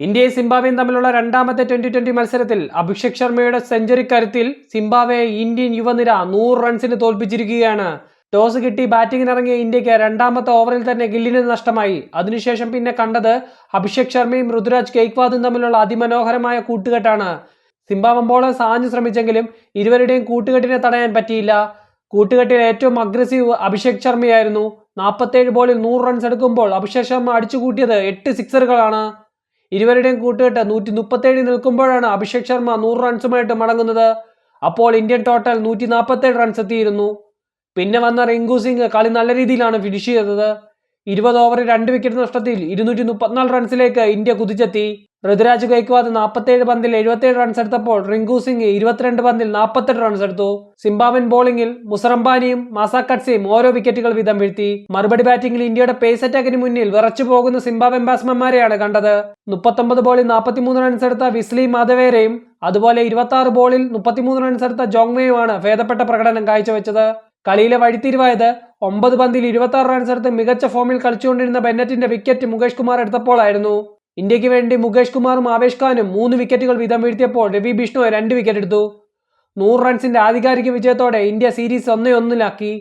ഇന്ത്യയും സിംബാബ്വേയും തമ്മിലുള്ള രണ്ടാമത്തെ ട്വന്റി ട്വന്റി മത്സരത്തിൽ അഭിഷേക് ശർമ്മയുടെ സെഞ്ചുറി കരുത്തിൽ സിംബാബ്വെ ഇന്ത്യൻ യുവനിര നൂറ് റൺസിന് തോൽപ്പിച്ചിരിക്കുകയാണ്. ടോസ് കിട്ടി ബാറ്റിംഗിനിറങ്ങിയ ഇന്ത്യയ്ക്ക് രണ്ടാമത്തെ ഓവറിൽ തന്നെ ഗില്ലിന് നഷ്ടമായി. അതിനുശേഷം പിന്നെ കണ്ടത് അഭിഷേക് ശർമ്മയും ഋതുരാജ് ഗെയ്ക്വാദും തമ്മിലുള്ള അതിമനോഹരമായ കൂട്ടുകെട്ടാണ്. സിംബാബം ബോളർ സാഞ്ഞു ശ്രമിച്ചെങ്കിലും ഇരുവരുടെയും കൂട്ടുകെട്ടിനെ തടയാൻ പറ്റിയില്ല. കൂട്ടുകെട്ടിൽ ഏറ്റവും അഗ്രസീവ് അഭിഷേക് ശർമ്മയായിരുന്നു. നാൽപ്പത്തേഴ് ബോളിൽ നൂറ് റൺസ് എടുക്കുമ്പോൾ അഭിഷേക് ശർമ്മ അടിച്ചുകൂട്ടിയത് എട്ട് സിക്സറുകളാണ് ഇരുവരുടെയും കൂട്ടുകെട്ട് നൂറ്റി മുപ്പത്തേഴ് നിൽക്കുമ്പോഴാണ് അഭിഷേക് ശർമ്മ നൂറ് റൺസുമായിട്ട് മടങ്ങുന്നത്. അപ്പോൾ ഇന്ത്യൻ ടോട്ടൽ നൂറ്റി നാൽപ്പത്തേഴ് റൺസ് എത്തിയിരുന്നു. പിന്നെ വന്ന റിങ്കു സിംഗ് കളി നല്ല രീതിയിലാണ് ഫിനിഷ് ചെയ്തത്. ഇരുപത് ഓവറിൽ രണ്ട് വിക്കറ്റ് നഷ്ടത്തിൽ ഇരുന്നൂറ്റി മുപ്പത്തിനാല് റൺസിലേക്ക് ഇന്ത്യ കുതിച്ചെത്തി. ഋതുരാജ് ഗൈക്വാദ് നാൽപ്പത്തേഴ് പന്തിൽ എഴുപത്തേഴ് റൺസ് എടുത്തപ്പോൾ റിങ്കു സിംഗ് ഇരുപത്തിരണ്ട് പന്തിൽ നാൽപ്പത്തെട്ട് റൺസ് എടുത്തു. സിംബാബൻ ബോളിംഗിൽ മുസറംബാനിയും മാസാക്കട്സിയും ഓരോ വിക്കറ്റുകൾ വീതം വീഴ്ത്തി. മറുപടി ബാറ്റിംഗിൽ ഇന്ത്യയുടെ പേസ് അറ്റാക്കിന് മുന്നിൽ വിറച്ചു പോകുന്ന സിംബാബൻ ബാറ്റ്സ്മാൻമാരെയാണ് കണ്ടത്. മുപ്പത്തൊമ്പത് ബോളിൽ നാൽപ്പത്തിമൂന്ന് റൺസ് എടുത്ത വിസ്ലി മാധവേരയും അതുപോലെ ഇരുപത്തി ബോളിൽ മുപ്പത്തിമൂന്ന് റൺസ് എടുത്ത ജോങ്മയുമാണ് ഭേദപ്പെട്ട പ്രകടനം കാഴ്ചവെച്ചത്. കളിയിലെ വഴിത്തിരിവായത് ഒമ്പത് പന്തിൽ ഇരുപത്തി റൺസ് എടുത്ത് മികച്ച ഫോമിൽ കളിച്ചുകൊണ്ടിരുന്ന ബെന്നറ്റിന്റെ വിക്കറ്റ് മുകേഷ് കുമാർ എടുത്തപ്പോഴായിരുന്നു ഇന്ത്യയ്ക്ക് വേണ്ടി മുകേഷ് കുമാറും ആവേശ് ഖാനും മൂന്ന് വിക്കറ്റുകൾ വീതം വീഴ്ത്തിയപ്പോൾ രവി ബിഷ്ണു രണ്ട് വിക്കറ്റ് എടുത്തു. നൂറ് റൺസിന്റെ ആധികാരിക വിജയത്തോടെ ഇന്ത്യ സീരീസ് ഒന്നേ ഒന്നിലാക്കി.